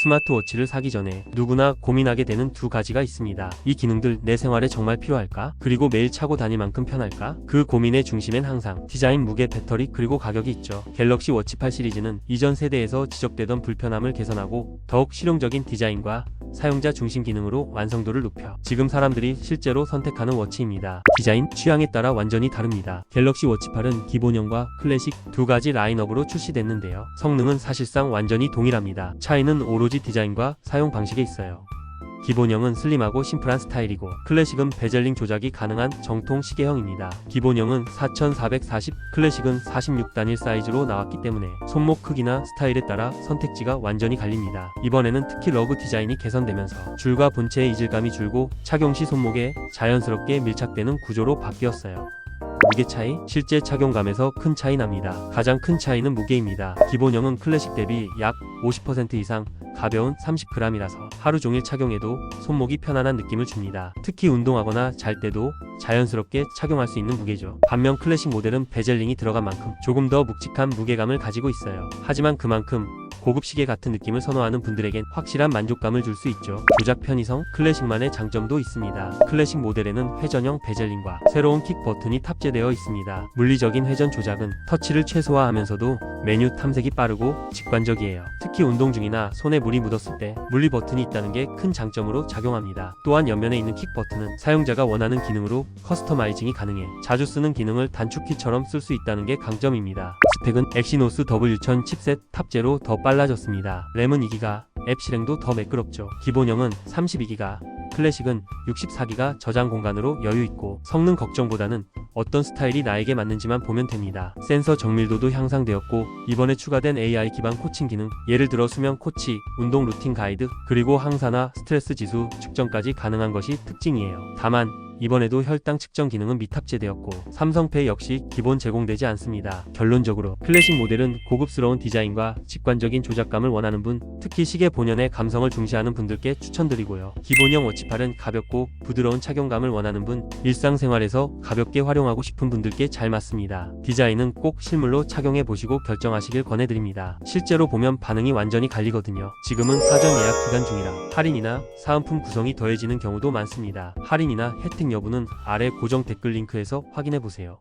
스마트워치를 사기 전에 누구나 고민하게 되는 두 가지가 있습니다. 이 기능들 내 생활에 정말 필요할까? 그리고 매일 차고 다닐 만큼 편할까? 그 고민의 중심엔 항상 디자인, 무게, 배터리 그리고 가격이 있죠. 갤럭시 워치 8 시리즈는 이전 세대에서 지적되던 불편함을 개선하고 더욱 실용적인 디자인과 사용자 중심 기능으로 완성도를 높여 지금 사람들이 실제로 선택하는 워치입니다. 디자인, 취향에 따라 완전히 다릅니다. 갤럭시 워치 8은 기본형과 클래식 두 가지 라인업으로 출시됐는데요. 성능은 사실상 완전히 동일합니다. 차이는 오로지 디자인과 사용 방식에 있어요. 기본형은 슬림하고 심플한 스타일이고 클래식은 베젤링 조작이 가능한 정통 시계형입니다. 기본형은 4440, 클래식은 46단일 사이즈로 나왔기 때문에 손목 크기나 스타일에 따라 선택지가 완전히 갈립니다. 이번에는 특히 러그 디자인이 개선되면서 줄과 본체의 이질감이 줄고 착용 시 손목에 자연스럽게 밀착되는 구조로 바뀌었어요. 무게 차이, 실제 착용감에서 큰 차이 납니다. 가장 큰 차이는 무게입니다. 기본형은 클래식 대비 약 50% 이상 가벼운 30g이라서 하루 종일 착용해도 손목이 편안한 느낌을 줍니다. 특히 운동하거나 잘 때도 자연스럽게 착용할 수 있는 무게죠. 반면 클래식 모델은 베젤링이 들어간 만큼 조금 더 묵직한 무게감을 가지고 있어요. 하지만 그만큼 고급 시계 같은 느낌을 선호하는 분들에겐 확실한 만족감을 줄 수 있죠. 조작 편의성, 클래식만의 장점도 있습니다. 클래식 모델에는 회전형 베젤링과 새로운 킥 버튼이 탑재되어 있습니다. 물리적인 회전 조작은 터치를 최소화하면서도 메뉴 탐색이 빠르고 직관적이에요. 특히 운동 중이나 손에 물이 묻었을 때 물리 버튼이 있다는 게 큰 장점으로 작용합니다. 또한 옆면에 있는 킥 버튼은 사용자가 원하는 기능으로 커스터마이징이 가능해 자주 쓰는 기능을 단축키처럼 쓸 수 있다는 게 강점입니다. 스펙은 엑시노스 W1000 칩셋 탑재로 더 빨라졌습니다. 램은 2기가, 앱 실행도 더 매끄럽죠. 기본형은 32기가, 클래식은 64기가 저장 공간으로 여유 있고 성능 걱정보다는 어떤 스타일이 나에게 맞는지만 보면 됩니다. 센서 정밀도도 향상되었고 이번에 추가된 AI 기반 코칭 기능, 예를 들어 수면 코치, 운동 루틴 가이드, 그리고 항산화 스트레스 지수 측정까지 가능한 것이 특징이에요. 다만 이번에도 혈당 측정 기능은 미탑재되었고 삼성페이 역시 기본 제공되지 않습니다. 결론적으로 클래식 모델은 고급스러운 디자인과 직관적인 조작감을 원하는 분, 특히 시계 본연의 감성을 중시하는 분들께 추천드리고요. 기본형 워치팔은 가볍고 부드러운 착용감을 원하는 분, 일상생활에서 가볍게 활용하고 싶은 분들께 잘 맞습니다. 디자인은 꼭 실물로 착용해 보시고 결정하시길 권해드립니다. 실제로 보면 반응이 완전히 갈리거든요. 지금은 사전 예약 기간 중이라 할인이나 사은품 구성이 더해지는 경우도 많습니다. 할인이나 혜택 여부는 아래 고정 댓글 링크에서 확인해 보세요.